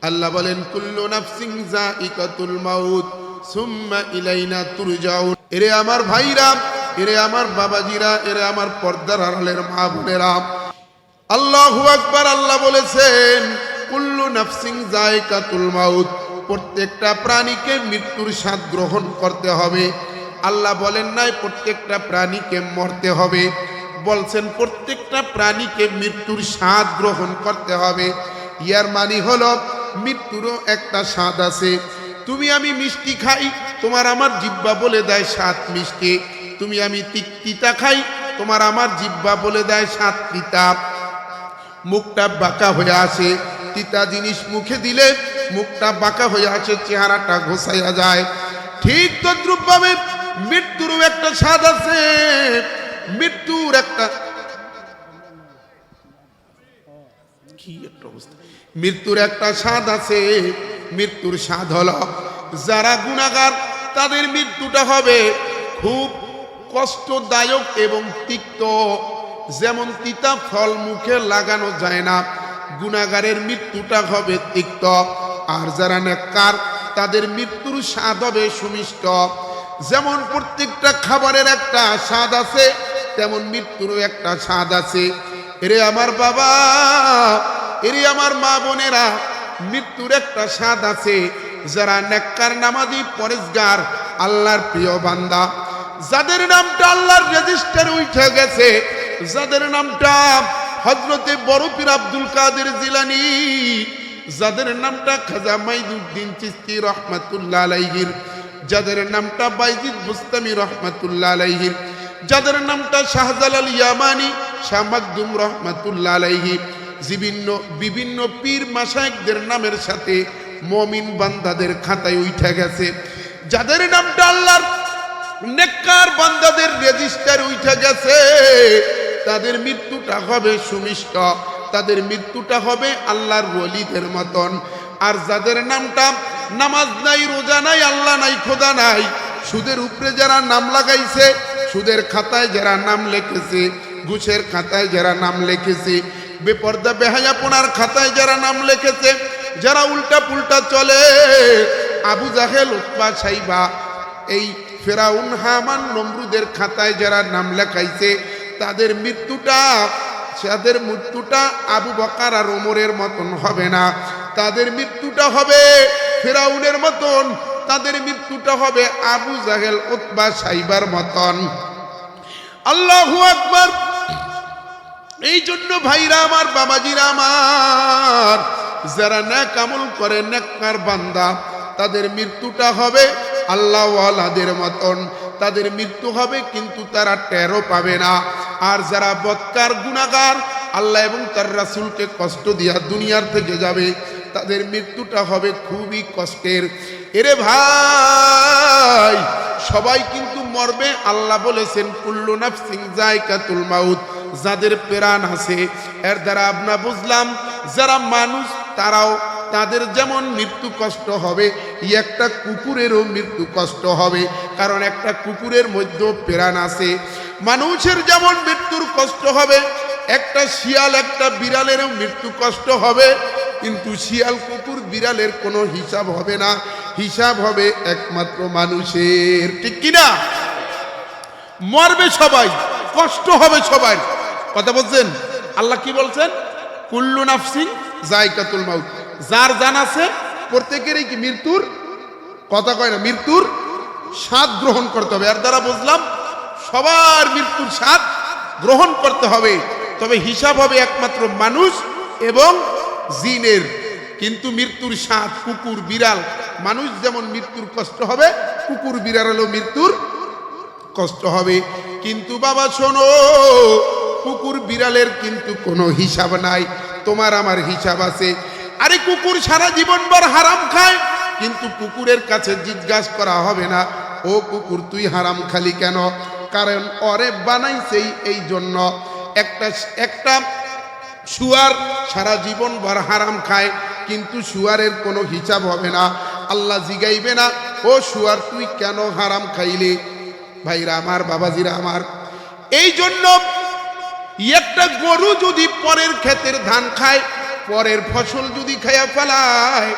আল্লাহ বলেন, কুল্লু নাফসিং জাইকাতুল মাউত, সুম্মা ইলাইনা তুরজাউন। এরে আমার ভাইরা, এরে আমার বাবাজিরা, এরে আমার পর্দার আড়ালের মা বোনেরা। আল্লাহু আকবার, আল্লাহ বলেছেন, কুল্লু নাফসিং জায়কাতুল মাউত, প্রত্যেকটা প্রাণীকে মৃত্যুর স্বাদ গ্রহণ করতে হবে। আল্লাহ বলেন, নাই, প্রত্যেকটা প্রাণীকে মরতে হবে। বলছেন, প্রত্যেকটা প্রাণীকে মৃত্যুর স্বাদ গ্রহণ করতে হবে। ইয়ার মানে হলো মৃত্যুরও একটা স্বাদ আছে। তুমি আমি মিষ্টি খাই, তোমার আমার জিব্বা বলে দেয় স্বাদ মিষ্টি। তুমি আমি তিক- তিতা খাই, তোমার আমার জিব্বা বলে দেয় স্বাদ তিতা। মুখটা বাঁকা হয়ে আসে তিতা জিনিস মুখে দিলে মুখটা বাঁকা হয়ে আসে চেহারাটা ঘোষাইয়া যায়। ঠিক তদ্রুপভাবে মৃত্যুরও একটা স্বাদ আছে, মৃত্যুর একটা কি একটা অবস্থা। মৃত্যুর একটা স্বাদ আছে। মৃত্যুর স্বাদ হল, যারা গুণাগার, তাদের মৃত্যুটা হবে খুব কষ্টদায়ক এবং তিক্ত। যেমন তিতা ফল মুখে লাগানো যায় না, গুণাগারের মৃত্যুটা হবে তিক্ত। আর যারা নেককার, তাদের মৃত্যুর স্বাদ হবে সুমিষ্ট। যেমন প্রত্যেকটা খাবারের একটা স্বাদ আছে, তেমন মৃত্যুরও একটা স্বাদ আছে। রে আমার বাবা এরে আমার মা বোনেরা, মৃত্যুর একটা স্বাদ আছে, যারা নেককার নামাজি পরেশগার, আল্লাহর প্রিয় বান্দা। যাদের নামটা আল্লাহর রেজিস্টার উঠে গেছে, যাদের নামটা হজরতে বড় পীর আব্দুল কাদের জিলানি, যাদের নামটা খাজা মাইদুদ্দিন চিস্তি রহমাতুল্লাহ আলাইহির, যাদের নামটা বাইজিদ বুস্তামি রহমাতুল্লাহ আলাইহির, যাদের নামটা শাহজালাল ইয়ামানি শাহ মাকদুম রহমাতুল্লাহ আলাইহি বিভিন্ন বিভিন্ন পীর মাসায়েকদের নামের সাথে মমিন বান্দাদের খাতায় উঠে গেছে। যাদের নামটা আল্লাহর নেককার বান্দাদের রেজিস্টার উঠে গেছে, তাদের মৃত্যুটা হবে সুমিষ্ট। তাদের মৃত্যুটা হবে আল্লাহর ওলিদের মতন। আর যাদের নামটা নামাজ নাই, রোজা নাই, আল্লাহ নাই, খোদা নাই, সুদের উপরে যারা নাম লাগাইছে, সুদের খাতায় যারা নাম লিখেছে, ঘুষের খাতায় যারা নাম লিখেছে বেপর্দা বেহায়াপনার খাতায় যারা নাম লেখেছে, যারা উল্টা পুল্টা চলে, আবু জাহেল উৎপা সাইবা, এই ফেরাউন, হামান, নমরুদের খাতায় যারা নাম লেখাইছে, তাদের মৃত্যুটা তাদের মৃত্যুটা আবু বকার আর ওমরের মতন হবে না। তাদের মৃত্যুটা হবে ফেরাউনের মতন, তাদের মৃত্যুটা হবে আবু জাহেল উৎবা সাইবার মতন। আল্লাহু আকবার। এই জন্য ভাইরা আমার, বাবাজিরা আমার, যারা ন্যাক আমল করে নেককার বান্দা, তাদের মৃত্যুটা হবে আল্লাহ আল্লাহওয়ালাদের মতন। তাদের মৃত্যু হবে কিন্তু তারা টেরও পাবে না। আর যারা বৎকার গুণাগার আল্লাহ এবং তার রাসুলকে কষ্ট দিয়া দুনিয়ার থেকে যাবে, তাদের মৃত্যুটা হবে খুবই কষ্টের। এরে ভাই, সবাই কিন্তু মরবে, আল্লাহ বলেছেন, কুল্লু নাফসিং জায়কাতুল মাউত। যাদের প্রাণ আছে, এর দ্বারা আমরা বুঝলাম, যারা মানুষ, তারাও তাদের যেমন মৃত্যু কষ্ট হবে, একটা কুকুরেরও মৃত্যু কষ্ট হবে। কারণ একটা কুকুরের মধ্যেও প্রাণ আছে। মানুষের যেমন মৃত্যুর কষ্ট হবে, একটা শিয়াল, একটা বিড়ালেরও মৃত্যু কষ্ট হবে, কিন্তু শিয়াল, কুকুর, বিড়ালের কোনো হিসাব হবে না। হিসাব হবে একমাত্র মানুষের। ঠিক কিনা? মরবে সবাই, কষ্ট হবে সবাই কথা বলছেন? আল্লাহ কি বলছেন? কুল্লু নাফসিং জায়কাতুল মাউত। যার জান আছে প্রত্যেকেরই কি মৃত্যুর? কথা কয় না মৃত্যুর স্বাদ গ্রহণ করতে হবে। এর দ্বারা বুঝলাম সবার মৃত্যুর স্বাদ গ্রহণ করতে হবে। তবে হিসাব হবে একমাত্র মানুষ এবং জিনের। কিন্তু মৃত্যুর স্বাদ কুকুর বিড়াল মানুষ যেমন মৃত্যুর কষ্ট হবে কুকুর বিড়ালেরও মৃত্যুর কষ্ট হবে। কিন্তু বাবা শোনো কুকুর বিড়ালের কিন্তু কোনো হিসাব নাই। তোমার আমার হিসাব আছে। আরে কুকুর সারা জীবনভর হারাম খায়, কিন্তু কুকুরের কাছে জিজ্ঞাসা করা হবে না, ও কুকুর, তুই হারাম খালি কেন? কারণ অরে বানাইছেই এই জন্য। একটা একটা শুয়ার সারা জীবন ভর হারাম খায়, কিন্তু শুয়ারের কোনো হিসাব হবে না। আল্লাহ জিগাইবে না, ও শুয়ার, তুই কেন হারাম খাইলে? ভাইরা আমার, বাবাজিরা আমার। এই জন্য একটা গরু যদি পরের ক্ষেতের ধান খায়, পরের ফসল যদি খাইয়া ফেলায়,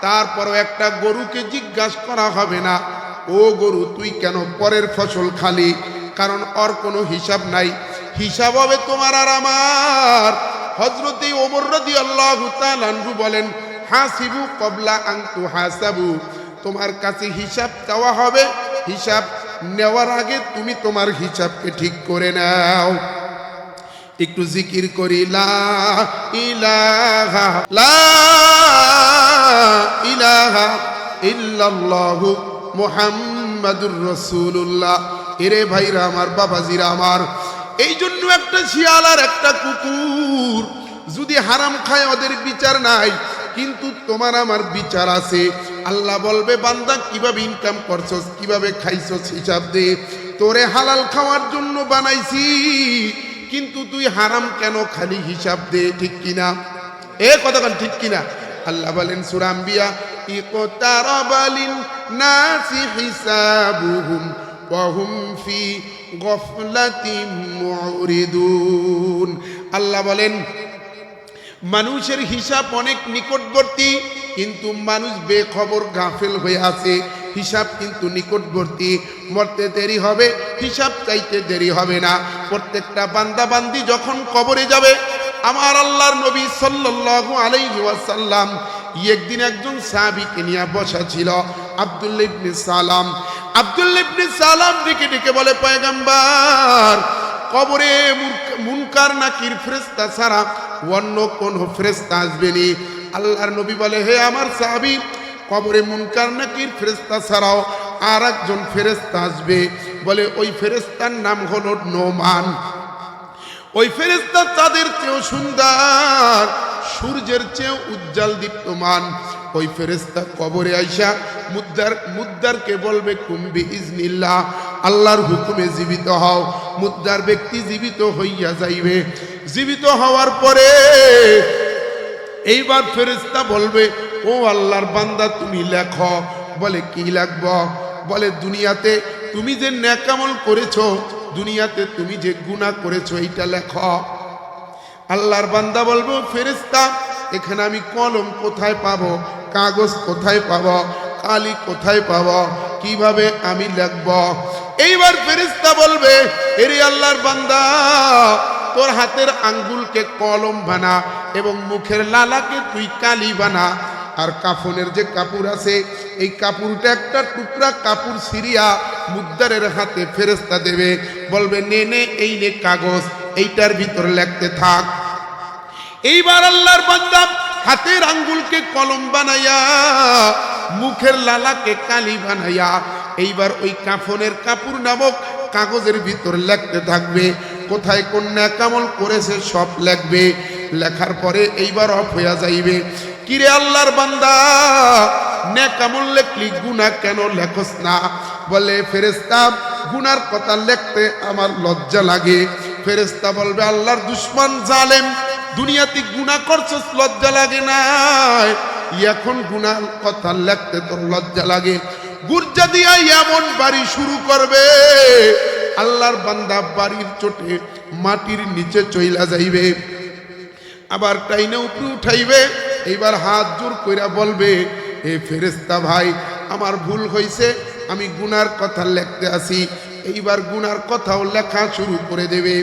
তারপরও একটা গরুকে জিজ্ঞাসা করা হবে না, ও গরু, তুই কেন পরের ফসল খালি? কারণ ওর কোনো হিসাব নাই। হিসাব হবে তোমার আর আমার। হজরতে ওমর রদি আল্লাহ তালানহু বলেন, হাসিবু কবলা আংতু হাসাবু তোমার কাছে হিসাব চাওয়া হবে। হিসাব নেওয়ার আগে তুমি তোমার হিসাবকে ঠিক করে নাও। একটু জিকির করি, লা ইলাহা লা ইলাহা ইল্লাল্লাহু মুহাম্মাদুর রাসূলুল্লাহ। এরে ভাইরা আমার, বাবাজিরা আমার এই জন্য একটা শিয়াল আর একটা কুকুর যদি হারাম খায় ওদের বিচার নাই, কিন্তু তোমার আমার বিচার আছে। আল্লাহ বলবে, বান্দা, কীভাবে ইনকাম করছস, কীভাবে খাইছস হিসাব দে। তোরে হালাল খাওয়ার জন্য বানাইছি। কিন্তু তুই হারাম কেন খালি হিসাব দে, ঠিক কিনা? এ কতক্ষণ ঠিক কিনা? আল্লাহ বলেন সুরাম্বিয়া ইকতারাবালিন নাসি হিসাবুহুম ওয়াহুম ফি গফলাতিম মুরিদুন। আল্লাহ বলেন মানুষের হিসাব অনেক নিকটবর্তী, কিন্তু মানুষ বেখবর গাফেল হয়ে আছে। হিসাব কিন্তু নিকটবর্তী। মরতে দেরি হবে, হিসাব চাইতে দেরি হবে না। প্রত্যেকটা বান্দা বান্দি যখন কবরে যাবে, আমার আল্লাহর নবী সাল্লাল্লাহু আলাইহি ওয়াসাল্লাম একদিন একজন সাহাবিকে নিয়ে বসা ছিল, আব্দুল্লাহ ইবনে সালাম। আব্দুল্লাহ সালাম ডেকে ডেকে বলে, পয়গম্বর কবরে মুনক- মুনকার নাকির ফেরেস্তা ছাড়া অন্য কোন ফেরেস্তা আসবেনি আল্লাহর নবী বলে, হে আমার সাহাবি, কবরে মুনকার নাকির ফেরেস্তা ছাড়াও আর একজন ফেরেস্তা আসবে। বলে, ওই ফেরেস্তার নাম হলো নোমান। ওই ফেরেস্তা তাদের চেয়েও সুন্দর, সূর্যের চেয়েও উজ্জ্বল দীপ্তমান। ওই ফেরেস্তা কবরে আইসা মুদ্দার মুদ্দারকে বলবে কুম্বি ইজনিল্লাহ আল্লাহর হুকুমে জীবিত হও। মুদ্দার ব্যক্তি জীবিত হইয়া যাইবে। জীবিত হওয়ার পরে এইবার ফেরেস্তা বলবে, ও আল্লাহর বান্দা, তুমি লেখ। বলে, কি লাগব বলে, দুনিয়াতে তুমি যে ন্যাকামল করেছ, দুনিয়াতে তুমি যে গুনাহ করেছ, এইটা লেখ। আল্লাহর বান্দা বলব ফেরেস্তা এখানে আমি কলম কোথায় পাবো? কাগজ কোথায় পাব? কালি কোথায় পাবো? কীভাবে আমি লিখব? এইবার ফেরেস্তা বলবে, এরে আল্লাহর বান্দা, তোর হাতের আঙ্গুলকে কলম বানা এবং মুখের লালাকে তুই কালি বানা। আর কাফনের যে কাপড় আছে, এই কাপড়টা একটা টুকরা কাপড় সিরিয়া মুদ্দারের হাতে ফেরেস্তা দেবে। বলবে, নে নে, এই নে কাগজ, এইটার ভিতর লেখতে থাক। এইবার আল্লাহর বান্দা হাতের আঙ্গুলকে কলম বানাইয়া, মুখের লালাকে কালি বানাইয়া, এইবার ওই কাফনের কাপড় নামক কাগজের ভিতর লেখতে থাকবে। কোথায় কোন ন্যাকামল করেছে সব লেখবে। লেখার পরে এইবার অফ হইয়া যাইবে। কিরে আল্লাহর বান্দা ন্যাকামল লেখলি গুনা কেন লেখস না? বলে ফেরেস্তা গুনার কথা লিখতে আমার লজ্জা লাগে। ফেরেস্তা বলবে, আল্লাহর দুশ্মন জালেম দুনিয়াতে গুণা করছস, লজ্জা লাগে না। এখন গুনার কথা লিখতে তোর লজ্জা লাগে। গুর্জা দিয়া এমন বাড়ি শুরু করবে, আল্লাহর বান্দা বাড়ির চোটে মাটির নিচে চইলা যাইবে। আবার টাইনে উপরে উঠাইবে, এইবার হাত জোর কইরা বলবে, এ ফেরেস্তা ভাই, আমার ভুল হইছে, আমি গুনার কথা লিখতে আসি। এইবার গুনার কথাও লেখা শুরু করে দেবে।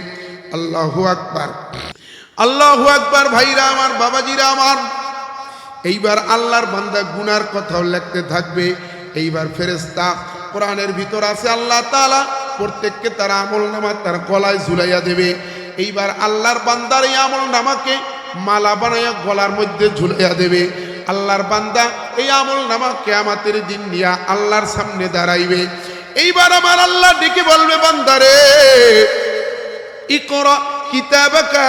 আল্লাহু আকবার। আল্লাহু একবার ভাইরা আমার, বাবাজিরা আমার। এইবার আল্লাহর বান্দা গুনার কথাও লিখতে থাকবে। এইবার ফেরেস্তা কোরআনের ভিতর আছে, আল্লাহ তাআলা প্রত্যেককে তার আমল নামা, তার গলায় ঝুলাইয়া দেবে। এইবার আল্লাহর বান্দার এই আমল নামাকে মালা বানাইয়া গলার মধ্যে ঝুলাইয়া দেবে। আল্লাহর বান্দা এই আমল নামা কেয়ামাতের দিন নিয়া আল্লাহর সামনে দাঁড়াইবে। এইবার আমার আল্লাহ ডেকে বলবে, বান্দারে, ইকরা কিতাবাকা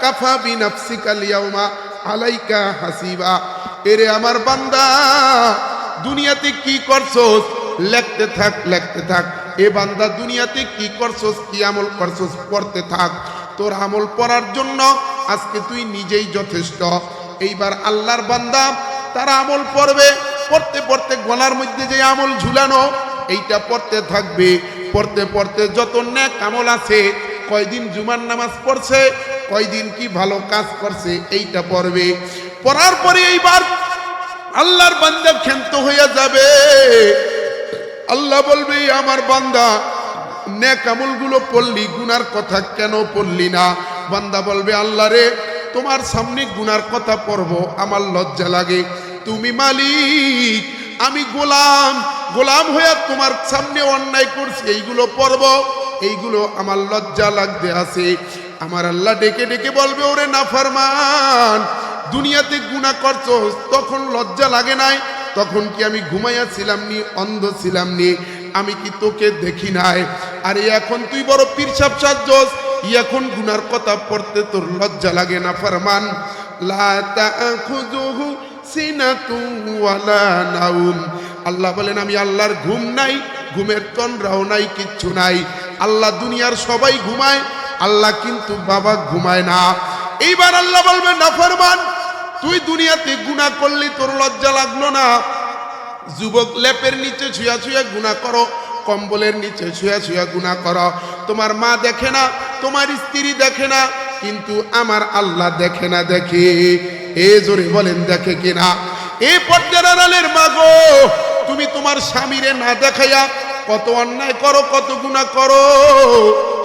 কাফা বিনাফসিকা লিয়াউমা আলাইকা হাসিবা। এরে আমার বান্দা, দুনিয়াতে কি করছস? লেখতে থাক লেখতে থাক। এ বান্দা, দুনিয়াতে কি করছস, কি আমল করছস, পড়তে থাক। তোর আমল পড়ার জন্য আজকে তুই নিজেই যথেষ্ট। এইবার আল্লাহর বান্দা, তারা আমল পড়বে। পড়তে পড়তে গলার মধ্যে যে আমল ঝুলানো, এইটা পড়তে থাকবে। পড়তে পড়তে যত ন্যাক আমল আছে, কয়দিন জুমার নামাজ পড়ছে কয়দিন কি ভালো কাজ করছে এইটা পড়বে। পড়ার পরে এইবার আল্লাহর বান্দা ক্ষান্ত হইয়া যাবে। আল্লাহ বলবে, আমার বান্দা, নেক আমলগুলো পড়লি, গুনার কথা কেন পড়লি না? বান্দা বলবে, আল্লাহ রে, তোমার সামনে গুনার কথা পড়ব, আমার লজ্জা লাগে। তুমি মালিক, আমি গোলাম গোলাম হইয়া তোমার সামনে অন্যায় করছি, এইগুলো পড়ব, এইগুলো আমার লজ্জা লাগতে আছে। আমার আল্লাহ ডেকে ডেকে বলবে, ওরে না ফরমান দুনিয়াতে গুণা করছ, তখন লজ্জা লাগে নাই? তখন কি আমি ঘুমাইয়া ছিলাম নি, অন্ধ ছিলাম নি? আমি কি তোকে দেখি নাই? আরে, এখন তুই বড় পীরসাব সাজ্জস এখন গুনার কথা পড়তে তোর লজ্জা লাগে না ফরমান আল্লাহ বলেন, আমি আল্লাহর ঘুম নাই, ঘুমের তন্দ্রাও নাই, কিচ্ছু নাই। আল্লাহ দুনিয়ার সবাই ঘুমায় আল্লাহ কিন্তু বাবা ঘুমায় না। এইবার আল্লাহ বলবে নাফরমান তুই দুনিয়াতে গুনাহ করলি, তোর লজ্জা লাগল না। যুবক লেপের নিচে ছুঁয়া ছুঁয়া গুণা করো, কম্বলের নিচে ছুঁয়া ছুঁয়া গুণা করো। তোমার মা দেখে না, তোমার স্ত্রী দেখে না, কিন্তু আমার আল্লাহ দেখে না দেখে। এ জোরে বলেন, দেখে কিনা? এ পর্যায়ের আড়ালের মা গো, তুমি তোমার স্বামীরে না দেখাইয়া কত অন্যায় করো, কত গুণা করো।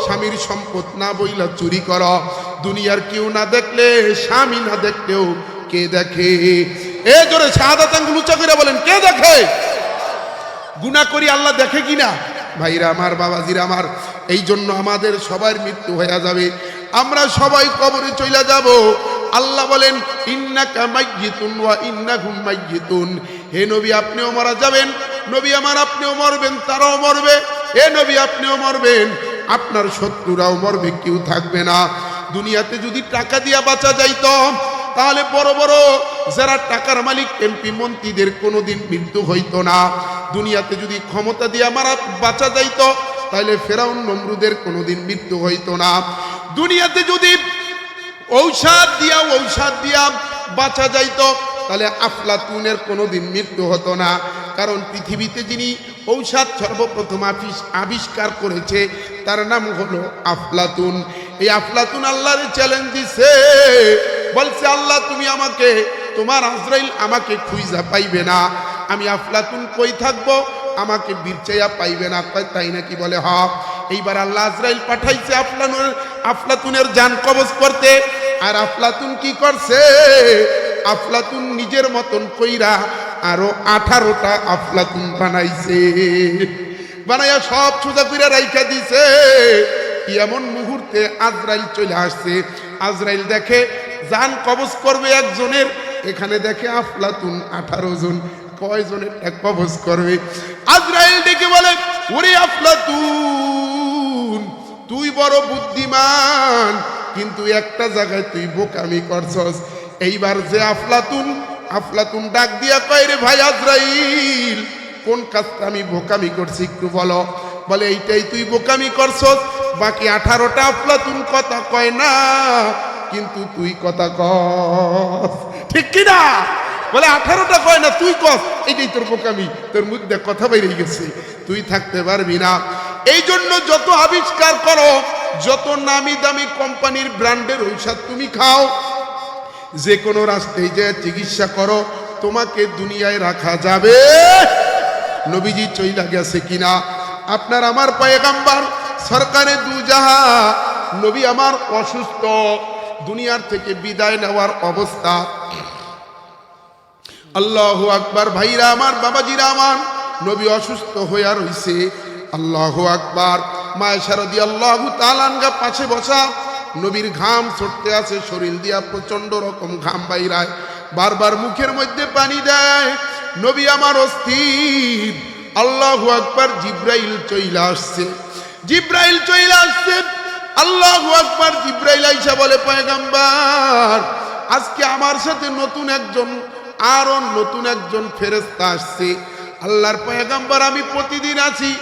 স্বামীর সম্পদ না বইলা চুরি করো। দুনিয়ার কেউ না দেখলে, স্বামী না দেখলেও কে দেখে? এ জোরে শাহাদাত আঙ্গুল করে বলেন, কে দেখে? গুণা করি আল্লাহ দেখে কিনা? ভাইরা আমার, বাবাজিরা আমার এই জন্য আমাদের সবার মৃত্যু হয়ে যাবে। আমরা সবাই কবরে চলে যাব। আল্লাহ বলেন, ইন্নাকা মাইয়িতুন ওয়া ইন্নাহুম মাইয়িতুন। হে নবী, আপনিও মারা যাবেন। নবী আমার, আপনিও মরবেন, তারাও মরবে। হে নবী, আপনিও মরবেন। আপনার শত্রুরাও মরবে, কেউ থাকবে না। দুনিয়াতে যদি টাকা দিয়া বাঁচা যাইত, তাহলে বড় বড় যারা টাকার মালিক, এমপি মন্ত্রীদের কোনোদিন মৃত্যু হইতো না। দুনিয়াতে যদি ক্ষমতা দিয়ে মারা বাঁচা যাইত, তাহলে ফেরাউন নমরুদের কোনোদিন মৃত্যু হইতো না। দুনিয়াতে যদি ঔষধ দিয়া ঔষধ দিয়া বাঁচা যাইত, তাহলে আফলাতুনের কোনোদিন মৃত্যু হতো না। কারণ পৃথিবীতে যিনি ঔষধ সর্বপ্রথম আবিষ আবিষ্কার করেছে, তার নাম হলো আফলাতুন। এই আফলাতুন আল্লাহর চ্যালেঞ্জ দিছে। বলছে, আল্লাহ, তুমি আমাকে, তোমার আজরাইল আমাকে খুঁজা পাইবে না। আমি আফলাতুন কই থাকব? আমাকে বিরচাইয়া পাইবে না। তাই নাকি? বলে, হ। এইবার আল্লাহ আজরাইল পাঠাইছে আফলানুর আফলাতুনের জান কবজ করতে। আর আফলাতুন কি করছে? আফলাতুন নিজের মতন কইরা আরও আঠারোটা আফলাতুন বানাইছে। বানাইয়া সব সোজা কইরা রাইখা দিছে। এমন মুহূর্তে আজরাইল চলে আসছে। আজরাইল দেখে জান কবজ করবে একজনের। এখানে দেখে আফলাতুন আঠারো জন। কয়জনের এক কবজ করবে? আজরাইল ডেকে বলে, ওরে আফলাতুন, তুই বড় বুদ্ধিমান, কিন্তু একটা জায়গায় তুই বোকামি করছস। এইবার যে আফলাতুন আফলাতুন ডাক দিয়া কয় রে ভাই আজরাইল, কোন কাজটা আমি বোকামি করছি একটু বলো। বলে, এইটাই তুই বোকামি করছস, বাকি আঠারোটা আফলাতুন কথা কয় না, কিন্তু তুই কথা কস। ঠিক কিনা বলে, আঠারোটা কয় না, তুই কস, এইটাই তোর বোকামি, তোর মধ্যে কথা বেরিয়ে গেছে, তুই থাকতে পারবি না। এই জন্য যত আবিষ্কার করো, যত নামি দামি কোম্পানির ব্র্যান্ডের ঔষধ তুমি খাও যে কোনো রাস্তায় যে চিকিৎসা করো, তোমাকে দুনিয়ায় রাখা যাবে। নবীজি চইলা গেছে কিনা? আপনার আমার পায়গাম্বার, সরকারে দুজাহা নবী আমার অসুস্থ। দুনিয়ার থেকে বিদায় নেওয়ার অবস্থা। আল্লাহ আকবার, ভাইরা আমার, বাবাজিরা আমার, নবী অসুস্থ হইয়া রইছে। আল্লাহ আকবার। মায়ের শারদি আল্লাহ তালানগা পাশে বসা। নবীর ঘাম ছড়তে আছে শরীর দিয়া প্রচণ্ড রকম ঘাম বাইরায়। বারবার মুখের মধ্যে পানি দেয়, নবী আমার অস্থির। আল্লাহ আকবার জিব্রাইল চইলা আসছে। জিব্রাইল চইলা আসছে। আল্লাহ আকবার জিব্রাইল আইসা বলে, পয়গাম্বার, আজকে আমার সাথে নতুন একজন আরও নতুন একজন ফেরেস্তা আসছে। আল্লাহর পয়গাম্বার, আমি প্রতিদিন আছি।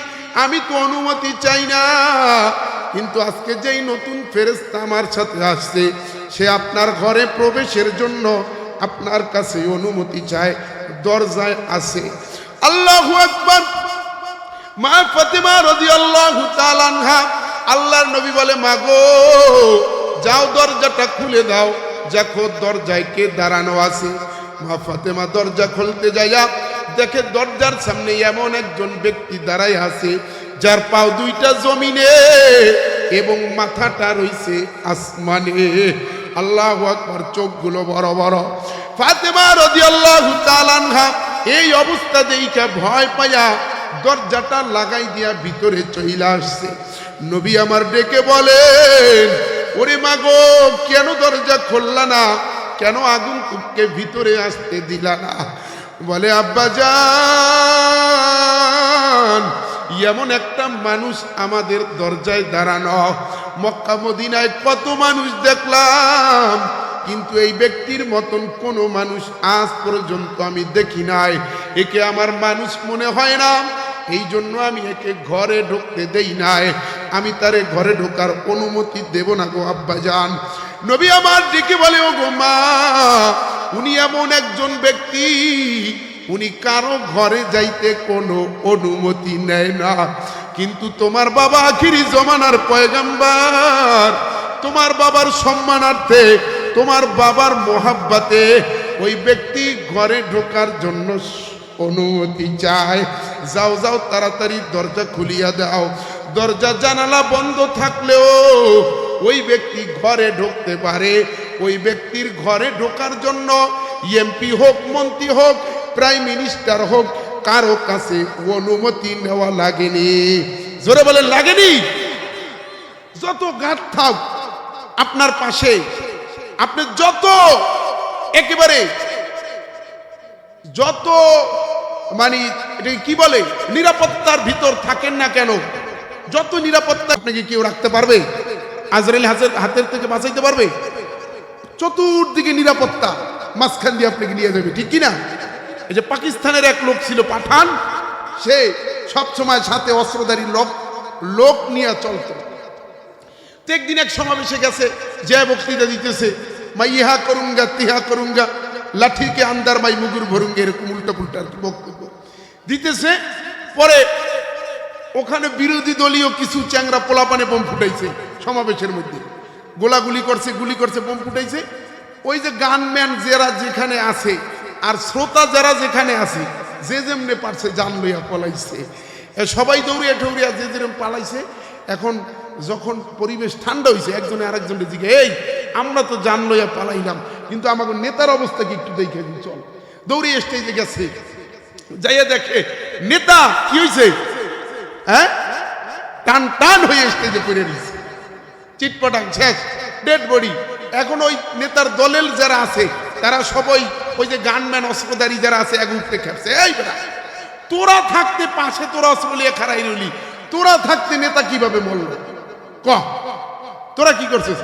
আমি তো অনুমতি চাই না। কিন্তু আজকে যেই নতুন ফেরেস্তা আমার সাথে আসছে, সে আপনার ঘরে প্রবেশের জন্য আপনার কাছে অনুমতি চায়, দরজায় আছে আল্লাহ আকবার। মা ফাতেমা তাআলা আনহা আল্লাহর নবী বলে, মা গো, যাও দরজাটা খুলে দাও। দেখো দরজায় কে দাঁড়ানো আছে? মা ফাতেমা দরজা খুলতে যাইয়া দেখে দরজার সামনে এমন একজন ব্যক্তি দাঁড়াই আছে, যার পাও দুইটা জমিনে এবং মাথাটা রইছে আসমানে। আল্লাহ আকবার, চোখগুলো বড় বড়। ফাতেমা রাদিয়াল্লাহু তাআলা আনহা এই অবস্থা দেইখা ভয় পাইয়া দরজাটা লাগাই দিয়া ভিতরে চইলা আসছে। নবী আমার ডেকে বলেন, ওরে মাগো কেন দরজা খুললা না? কেন আগুন কুককে ভিতরে আসতে দিলা না? বলে, আব্বা যান এমন একটা মানুষ আমাদের দরজায় দাঁড়ানো। মক্কা, মদিনায় কত মানুষ দেখলাম, কিন্তু এই ব্যক্তির মতন কোনো মানুষ আজ পর্যন্ত আমি দেখি নাই। একে আমার মানুষ মনে হয় না এই জন্য আমি একে ঘরে ঢুকতে দেই নাই। আমি তারে ঘরে ঢোকার অনুমতি দেব না গো আব্বা যান নবী আমার ডেকে বলে ও গো মা, উনি এমন একজন ব্যক্তি, উনি কারও ঘরে যাইতে কোনো অনুমতি নেয় না। কিন্তু তোমার বাবা আখিরি জমানার পয়গাম্বার, তোমার বাবার সম্মানার্থে, তোমার বাবার মোহাব্বাতে ওই ব্যক্তি ঘরে ঢোকার জন্য অনুমতি চায়। যাও যাও, তাড়াতাড়ি দরজা খুলিয়া দাও। দরজা জানালা বন্ধ থাকলেও ওই ব্যক্তি ঘরে ঢুকতে পারে। ওই ব্যক্তির ঘরে ঢোকার জন্য এমপি হোক, মন্ত্রী হোক, প্রাইম মিনিস্টার হোক, কারও কাছে অনুমতি নেওয়া লাগেনি। জোরে বলে লাগেনি? যত গাঁট থাক আপনার পাশে, আপনি যত, একেবারে, যত মানে এটা কি বলে? নিরাপত্তার ভিতর থাকেন না কেন? যত নিরাপত্তা আপনাকে কেউ রাখতে পারবে, আজরাইল হাতের হাতের থেকে বাঁচাইতে পারবে, চতুর্দিকে নিরাপত্তা মাঝখান দিয়ে আপনাকে নিয়ে যাবে, ঠিক কিনা? এই যে পাকিস্তানের এক লোক ছিল পাঠান, সে সবসময় সাথে অস্ত্রধারী লোক লোক নিয়ে চলতো। একদিন এক সমাবেশে গেছে যে বক্তৃতা দিতেছে মাই ইহা করুঙ্গা, তিহা করুঙ্গা লাঠিকে আন্দার মাই মুগুর ভরুঙ্গে এরকম উল্টা পুল্টা বক্তব্য। দিতেছে, পরে ওখানে বিরোধী দলীয় কিছু চ্যাংরা পোলাপানে বোম ফুটাইছে সমাবেশের মধ্যে। গোলাগুলি করছে, গুলি করছে, বোম ফুটাইছে। ওই যে গানম্যান যারা যেখানে আছে আর শ্রোতা যারা যেখানে আছে, যে যেমনে পারছে জান লইয়া পলাইছে। সবাই দৌড়িয়া ঠৌড়িয়া যে যেরকম পালাইছে এখন যখন পরিবেশ ঠান্ডা হয়েছে একজনে আরেকজনের দিকে, এই, আমরা তো জান লইয়া পালাইলাম, কিন্তু আমাকে নেতার অবস্থা কি একটু দেখে দিই চল। দৌড়িয়ে স্টেজে গেছে। যাইয়া দেখে, নেতা, কি হয়েছে হ্যাঁ? টান টান হয়ে স্টেজে পড়ে রয়েছে চিটপটাং শেষ ডেড বডি এখন ওই নেতার দলের যারা আছে, তারা সবাই ওই যে গানম্যান অস্ত্রধারী যারা আছে, এক উঠতে খেপছে, এই বেটা, তোরা থাকতে পাশে তোরা অস্ত্র নিয়ে খারাই রইলি। তোরা থাকতে নেতা কীভাবে মরল? ক? তোরা কি করছিস?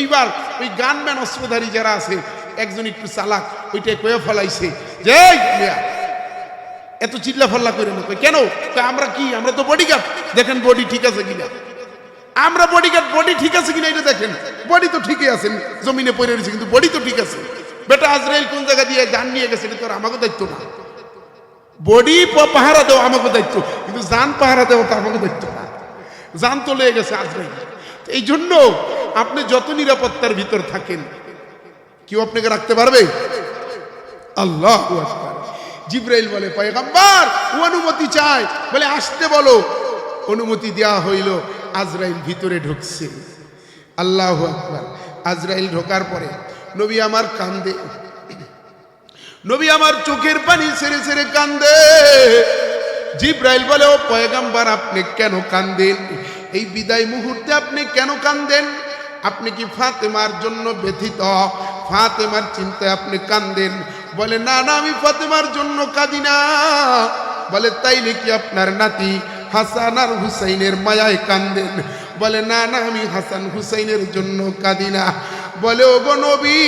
এইবার ওই গানম্যান অস্ত্রধারী যারা আছে, একজন একটু চালাক, ওইটাই কয়ে ফেলাইছে যে এত চিল্লা ফাল্লা করে না কেন? আমরা কি? আমরা তো বডিগার্ড দেখেন বডি ঠিক আছে কিনা? আমরা বডিগার্ড বডি ঠিক আছে কিনা এটা দেখেন। বডি তো ঠিকই আছে, জমিনে পড়ে রয়েছে, কিন্তু বডি তো ঠিক আছে। বেটা আজরাইল কোন জায়গা দিয়ে গান নিয়ে গেছে, এটা তো আমাকে দায়িত্ব না। বডি পাহারা দেওয়া আমাকে দায়িত্ব। কিন্তু জান পাহারা দেওয়া তো আমাকে দায়িত্ব না। জান তো লেগে গেছে আজরাইল। এই জন্য আপনি যত নিরাপত্তার ভিতর থাকেন, কেউ আপনাকে রাখতে পারবে? আল্লাহ জিব্রাইল বলে, পয়গাম্বার ও অনুমতি চায় বলে, আসতে বলো। অনুমতি দেয়া হইল, আজরাইল ভিতরে ঢুকছে। আল্লাহ আকবার। আজরাইল ঢোকার পরে নবী আমার কান্দে। নবী আমার চোখের পানি ছেড়ে ছেড়ে কান্দে। জিব্রাইল বলে, ও পয়গাম্বার, আপনি কেন কান্দেন? এই বিদায় মুহূর্তে আপনি কেন কান্দেন? আপনি কি ফাতেমার জন্য ব্যথিত? ফাতেমার চিন্তায় আপনি কান্দেন? বলে, না না, আমি ফাতেমার জন্য কাঁদি না। বলে, তাইলে কি আপনার নাতি হাসান আর হুসাইনের মায়ায় কান্দেন? বলে, না না, আমি হাসান হুসাইনের জন্য কাঁদি না। বলে ও নবী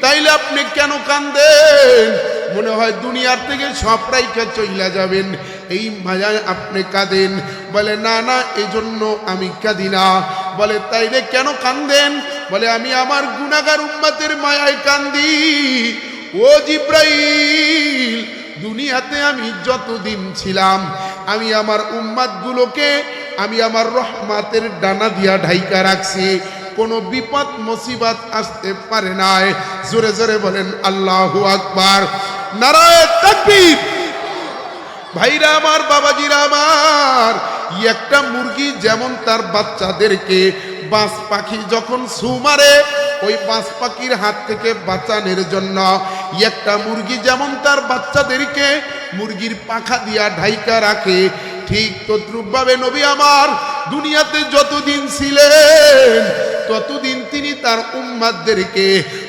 তাইলে আপনি কেন কান্দেন? মনে হয় দুনিয়ার থেকে সব রাইখা চইলা যাবেন। এই মায়ায় আপনি কাঁদেন। বলে, না না, এজন্য আমি কাঁদি না। বলে, তাইলে কেন কান্দেন? বলে, আমি আমার গুণাগার উম্মাতের মায়ায় কান্দি। ও জিব্রাইল, দুনিয়াতে আমি যতদিন ছিলাম, আমি আমার উম্মাদগুলোকে, আমি আমার রহমাতের ডানা দিয়া ঢাইকা রাখছি। কোনো বিপদ, মুসিবত আসতে পারে নাই। জোরে জোরে বলেন, আল্লাহ আকবার। নারায়ে ভাইরা আমার, বাবাজিরা আমার একটা মুরগি যেমন তার বাচ্চাদেরকে বাঁশ পাখি যখন সু মারে, ওই বাঁশ পাখির হাত থেকে বাঁচানোর জন্য একটা মুরগি যেমন তার বাচ্চাদেরকে মুরগির পাখা দিয়া ঢাইকা রাখে ঠিক তদ্রুপভাবে নবী আমার দুনিয়াতে যতদিন ছিলেন, ততদিন তিনি তার উম্মাদদেরকে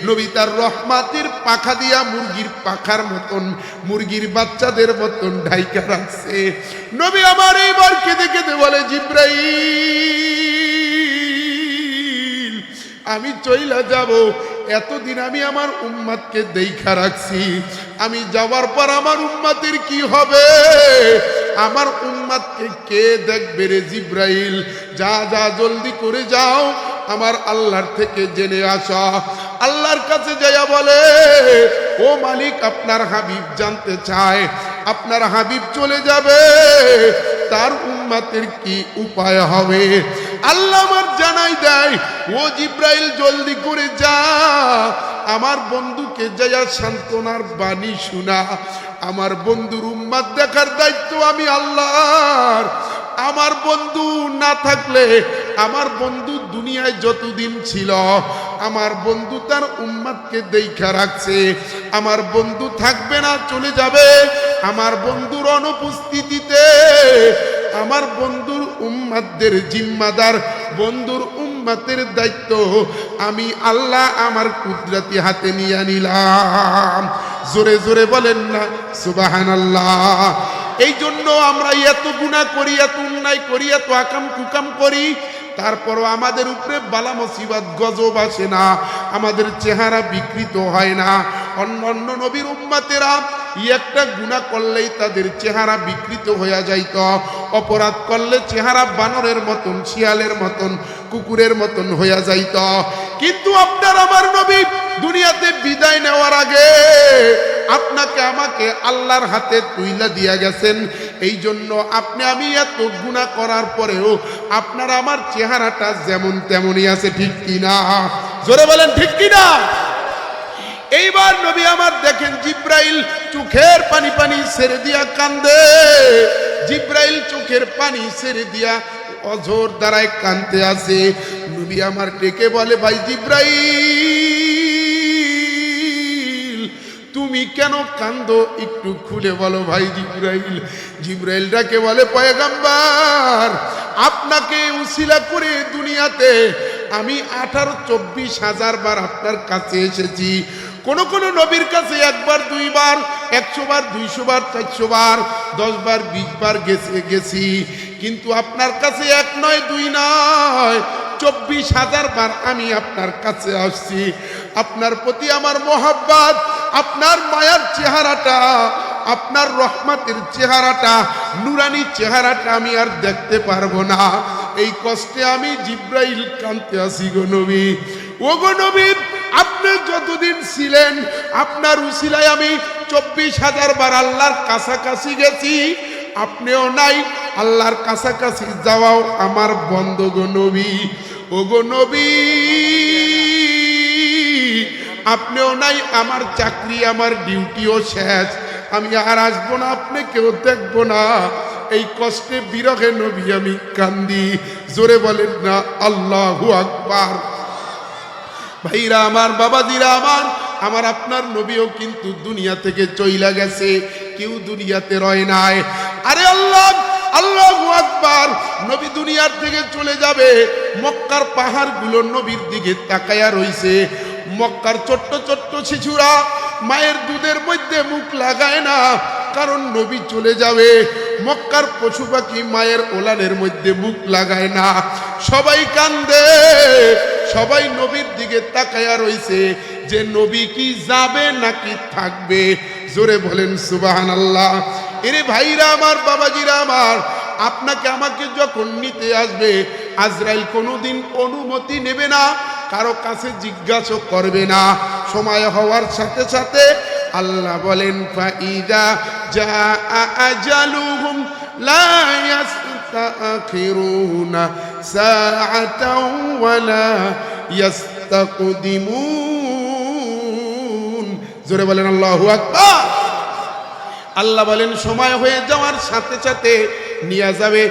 নবী তার রহমাতের পাখা দিয়া মুরগির পাখার মতন, মুরগির বাচ্চাদের মতন ঢাইকা রাখছে। নবী আমার এইবার কেঁদে কেঁদে বলে, জিব্রাইল, আমি চইলা যাব, এতদিন আমি আমার উম্মাদকে দেখা রাখছি। আমি যাওয়ার পর আমার উম্মাতের কি হবে? আমার উম্মাদকে কে দেখবে রে জিব্রাইল? যা যা, জলদি করে যাও। আমার আল্লাহর থেকে জেনে আসা। আল্লাহর কাছে যাইয়া বলে, ও মালিক, আপনার হাবিব জানতে চায়। আপনার হাবিব চলে যাবে। তার উম্মাতের কি উপায় হবে? আল্লাহ আমার জানাই দেয়, ও জিব্রাইল, জলদি করে যা। আমার বন্ধুকে যাইয়া সান্ত্বনার বাণী শোনা। আমার বন্ধুর উম্মাদ দেখার দায়িত্ব আমি আল্লাহর। আমার বন্ধু না থাকলে, আমার বন্ধু দুনিয়ায় যতদিন ছিল, আমার বন্ধু তার উম্মাদকে দেখা রাখছে। আমার বন্ধু থাকবে না, চলে যাবে। আমার বন্ধুর অনুপস্থিতিতে আমার বন্ধুর উম্মাদের জিম্মাদার, বন্ধুর উম্মাতের দায়িত্ব, আমি আল্লাহ আমার কুদরাতি হাতে নিয়ে নিলাম। জোরে জোরে বলেন না সুবাহান আল্লাহ এই জন্য আমরা এত গুণা করি, এত অন্যায় করি, এত আকাম কুকাম করি তারপরও আমাদের উপরে বালা মুসিবত, গজব আসে না। আমাদের চেহারা বিকৃত হয় না। অন্য অন্য নবীর উম্মাতেরা একটা গুণা করলেই তাদের চেহারা বিকৃত হইয়া যাইত। অপরাধ করলে চেহারা বানরের মতন, শিয়ালের মতন, কুকুরের মতন হইয়া যাইত। কিন্তু আপনার আমার নবী দুনিয়াতে বিদায় নেওয়ার আগে আপনাকে আমাকে আল্লাহর হাতে তুইলা দিয়া গেছেন। এই জন্য আপনি আমি এত গুণা করার পরেও আপনার আমার চেহারাটা যেমন তেমনই আছে, ঠিক কিনা? জোরে বলেন, ঠিক কিনা? এইবার নবী আমার দেখেন জিব্রাইল চোখের পানি পানি ছেড়ে দিয়া কান্দে। জিব্রাইল চোখের পানি ছেড়ে দিয়া অঝোর দ্বারায় কানতে আসে। নবী আমার ডেকে বলে, ভাই জিব্রাইল তুমি কেন কান্দ? একটু খুলে বলো ভাই জিব্রাইল। জিব্রাইল ডাকে বলে পয়গাম্বার, আপনাকে উসিলা করে দুনিয়াতে আমি আঠারো, চব্বিশ হাজার বার আপনার কাছে এসেছি। কোন কোন নবীর কাছে একবার, দুইবার, একশো বার, দুইশো বার, চারশো বার, দশ বার, বিশ বার গেছে, গেছি। কিন্তু আপনার কাছে এক নয়, দুই নয়, চব্বিশ হাজার বার আমি আপনার কাছে আসছি। আপনার প্রতি আমার মোহাব্বত, আপনার মায়ার চেহারাটা, আপনার রহমাতের চেহারাটা, নুরানি চেহারাটা আমি আর দেখতে পারব না। এই কষ্টে আমি জিব্রাইল কানতে আসি গো নবী। ও গো নবী, আপনি যতদিন ছিলেন, আপনার উশিলায় আমি চব্বিশ হাজার বার আল্লাহর কাছাকাছি গেছি। আপনিও নাই, আল্লাহর কাছাকাছি যাওয়াও আমার বন্ধ গো নবী। ও গো নবী আপনিও নাই, আমার চাকরি, আমার ডিউটিও শেষ। আমি আর আসব না, আপনি কেউ দেখব না। এই কষ্টে বিরহে নবী আমি কান্দি। জোরে বলেন না, আল্লাহু আকবার। ভাইরা আমার, বাবাজিরা আমার আমার আপনার নবীও কিন্তু দুনিয়া থেকে চইলা গেছে। কেউ দুনিয়াতে রয় নাই। আরে আল্লাহ আল্লাহ নবী দুনিয়ার থেকে চলে যাবে। মক্কার পাহাড়গুলো নবীর দিকে তাকায়া রইছে। মক্কার ছোট্ট ছোট্ট শিশুরা মায়ের দুধের মধ্যে মুখ লাগায় না, কারণ নবী চলে যাবে। মক্কার পশু পাখি মায়ের ওলানের মধ্যে মুখ লাগায় না। সবাই কান্দে, সবাই নবীর দিকে তাকায়া রইছে যে নবী কি যাবে নাকি থাকবে। জোরে বলেন সুবাহান আল্লাহ এরে ভাইরা আমার, বাবাজিরা আমার, আপনাকে আমাকে যখন নিতে আসবে, আজরাইল কোনোদিন অনুমতি নেবে না। কারও কাছে জিজ্ঞাসা করবে না। সময় হওয়ার সাথে সাথে আল্লাহ বলেন, ফাইদা যা আজালুহুম লা ইয়াস্তাখিরুনা সাআতাও ওয়ালা ইয়াস্তাকুদিমুন। জোরে বলেন, আল্লাহু আকবার। আল্লাহ বলেন, সময় হয়ে যাওয়ার সাথে সাথে নিয়ে যাবে।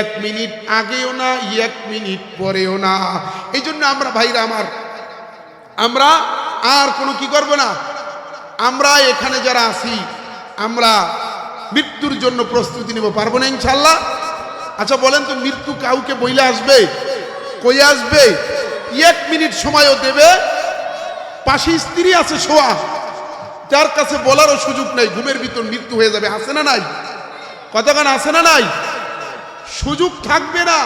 এক মিনিট আগেও না, এক মিনিট পরেও না। এই জন্য আমরা ভাইরা আমার, আমরা আর কোনো কি করব না? আমরা এখানে যারা আছি, আমরা মৃত্যুর জন্য প্রস্তুতি নেব, পারব না ইনশাল্লাহ আচ্ছা বলেন তো, মৃত্যু কাউকে বইলে আসবে? কই আসবে? এক মিনিট সময়ও দেবে। পাশে স্ত্রী আছে শোয়া। যার কাছে বলারও সুযোগ নাই, ঘুমের ভিতর মৃত্যু হয়ে যাবে, আছে না নাই? কতক্ষণ আছে না নাই? সুযোগ থাকবে না।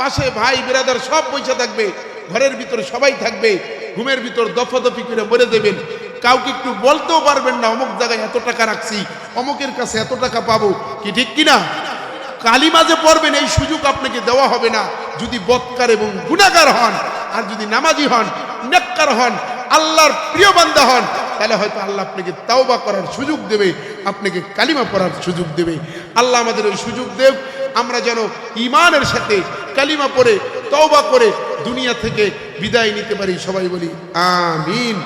পাশে ভাই, বেরাদার সব পয়সা থাকবে, ঘরের ভিতরে সবাই থাকবে, ঘুমের ভিতর দফাদফি করে মরে দেবেন কাউকে একটু বলতেও পারবেন না, অমুক জায়গায় এত টাকা রাখছি, অমুকের কাছে এত টাকা পাবো, কি ঠিক কিনা কালী মাঝে পড়বেন, এই সুযোগ আপনাকে দেওয়া হবে না। যদি বৎকার এবং গুণাগার হন, আর যদি নামাজি হন, নেককার হন, আল্লাহর প্রিয় বান্দা হন তাহলে হয়তো আল্লাহ আপনাকে তাওবা করার সুযোগ দেবে, আপনাকে কালিমা পড়ার সুযোগ দেবে। আল্লাহ আমাদের ওই সুযোগ দেব, আমরা যেন ইমানের সাথে কালিমা পড়ে, তওবা করে দুনিয়া থেকে বিদায় নিতে পারি। সবাই বলি, আমিন।